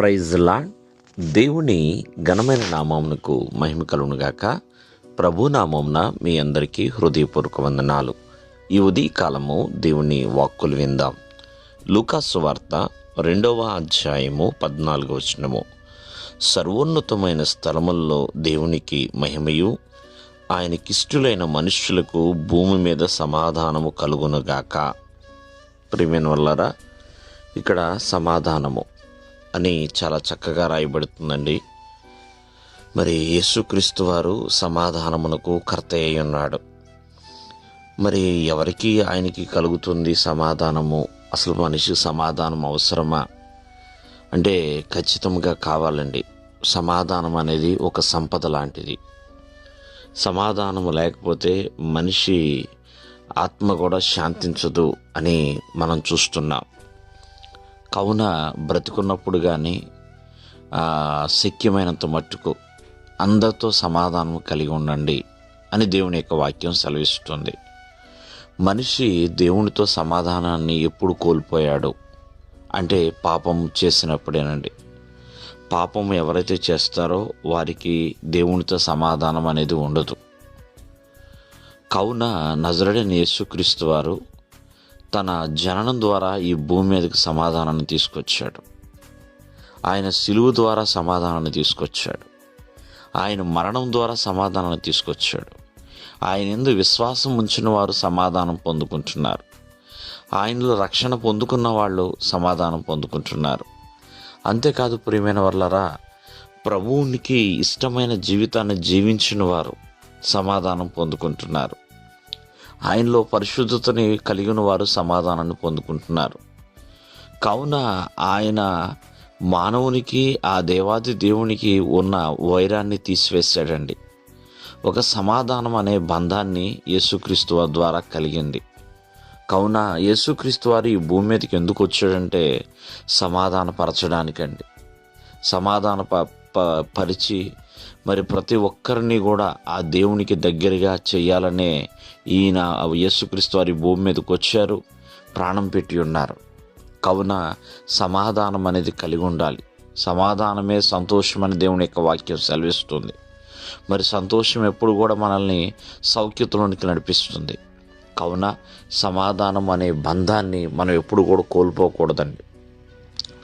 ప్రైజ్లా దేవుని ఘనమైన నామమునకు మహిమ కలుగునుగాక ప్రభు నామమున మీ అందరికీ హృదయపూర్వక వందనాలు. ఈ ఉదయకాలము దేవుని వాక్కులు విందాం. లూకాసు వార్త రెండవ అధ్యాయము పద్నాలుగవ వచనము. సర్వోన్నతమైన స్థలముల్లో దేవునికి మహిమయు. ఆయనకిష్టులైన మనుష్యులకు భూమి మీద సమాధానము కలుగునుగాక ప్రియమైన వల్లరా ఇక్కడ సమాధానము. అని చాలా చక్కగా రాయబడుతుందండి. మరి యేసుక్రీస్తు వారు సమాధానమునకు కర్త అయి ఉన్నాడు మరి ఎవరికి ఆయనకి కలుగుతుంది సమాధానము? అసలు మనిషి సమాధానం అవసరమా? అంటే ఖచ్చితంగా కావాలండి. సమాధానం అనేది ఒక సంపద లాంటిది. సమాధానం లేకపోతే మనిషి ఆత్మ కూడా శాంతించదు అని మనం చూస్తున్నాం. కావున బ్రతికున్నప్పుడు కానీ శక్యమైనంత మట్టుకు అందరితో సమాధానం కలిగి ఉండండి అని దేవుని యొక్క వాక్యం సెలవిస్తుంది. మనిషి దేవునితో సమాధానాన్ని ఎప్పుడు కోల్పోయాడు? అంటే పాపం చేసినప్పుడేనండి. పాపం ఎవరైతే చేస్తారో వారికి దేవునితో సమాధానం అనేది ఉండదు. కావున నజరడని యేసుక్రీస్తు వారు తన జననం ద్వారా ఈ భూమి మీదకి సమాధానాన్ని తీసుకొచ్చాడు. ఆయన సిలువు ద్వారా సమాధానాన్ని తీసుకొచ్చాడు. ఆయన మరణం ద్వారా సమాధానాన్ని తీసుకొచ్చాడు. ఆయన ఎందు విశ్వాసం ఉంచిన వారు సమాధానం పొందుకుంటున్నారు. ఆయనలో రక్షణ పొందుకున్న వాళ్ళు సమాధానం పొందుకుంటున్నారు. అంతేకాదు ప్రియమైన వాళ్ళరా ప్రభువునికి ఇష్టమైన జీవితాన్ని జీవించిన వారు సమాధానం పొందుకుంటున్నారు. ఆయనలో పరిశుద్ధతని కలిగిన వారు సమాధానాన్ని పొందుకుంటున్నారు. కావున ఆయన మానవునికి ఆ దేవాది దేవునికి ఉన్న వైరాన్ని తీసివేశాడండి. ఒక సమాధానం అనే బంధాన్ని యేసుక్రీస్తు ద్వారా కలిగింది. కావున యేసుక్రీస్తు వారు ఈ భూమి మీదకి ఎందుకు వచ్చాడంటే సమాధానపరచడానికండి. సమాధాన ప ప- పరిచి మరి ప్రతి ఒక్కరిని కూడా ఆ దేవునికి దగ్గరగా చేయాలనే ఈయన యేసుక్రీస్తు వారి భూమి మీదకి వచ్చారు. ప్రాణం పెట్టి ఉన్నారు. కావున సమాధానం అనేది కలిగి ఉండాలి. సమాధానమే సంతోషం అని దేవుని యొక్క వాక్యం సెలవిస్తుంది. మరి సంతోషం ఎప్పుడు కూడా మనల్ని సౌఖ్యతలోనికి నడిపిస్తుంది. కావున సమాధానం అనే బంధాన్ని మనం ఎప్పుడు కూడా కోల్పోకూడదండి.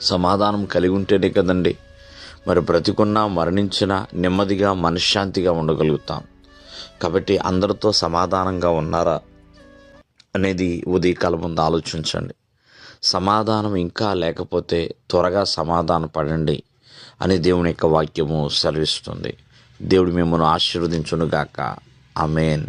సమాధానం కలిగి ఉంటేనే కదండి మరి బ్రతికున్నా మరణించినా నెమ్మదిగా మనశ్శాంతిగా ఉండగలుగుతాం. కాబట్టి అందరితో సమాధానంగా ఉన్నారా అనేది ఉదయకాలం ముందు ఆలోచించండి. సమాధానం ఇంకా లేకపోతే త్వరగా సమాధాన పడండి అని దేవుని యొక్క వాక్యము సెలవిస్తుంది. దేవుడు మిమ్మల్ని ఆశీర్వదించునుగాక. ఆమెన్.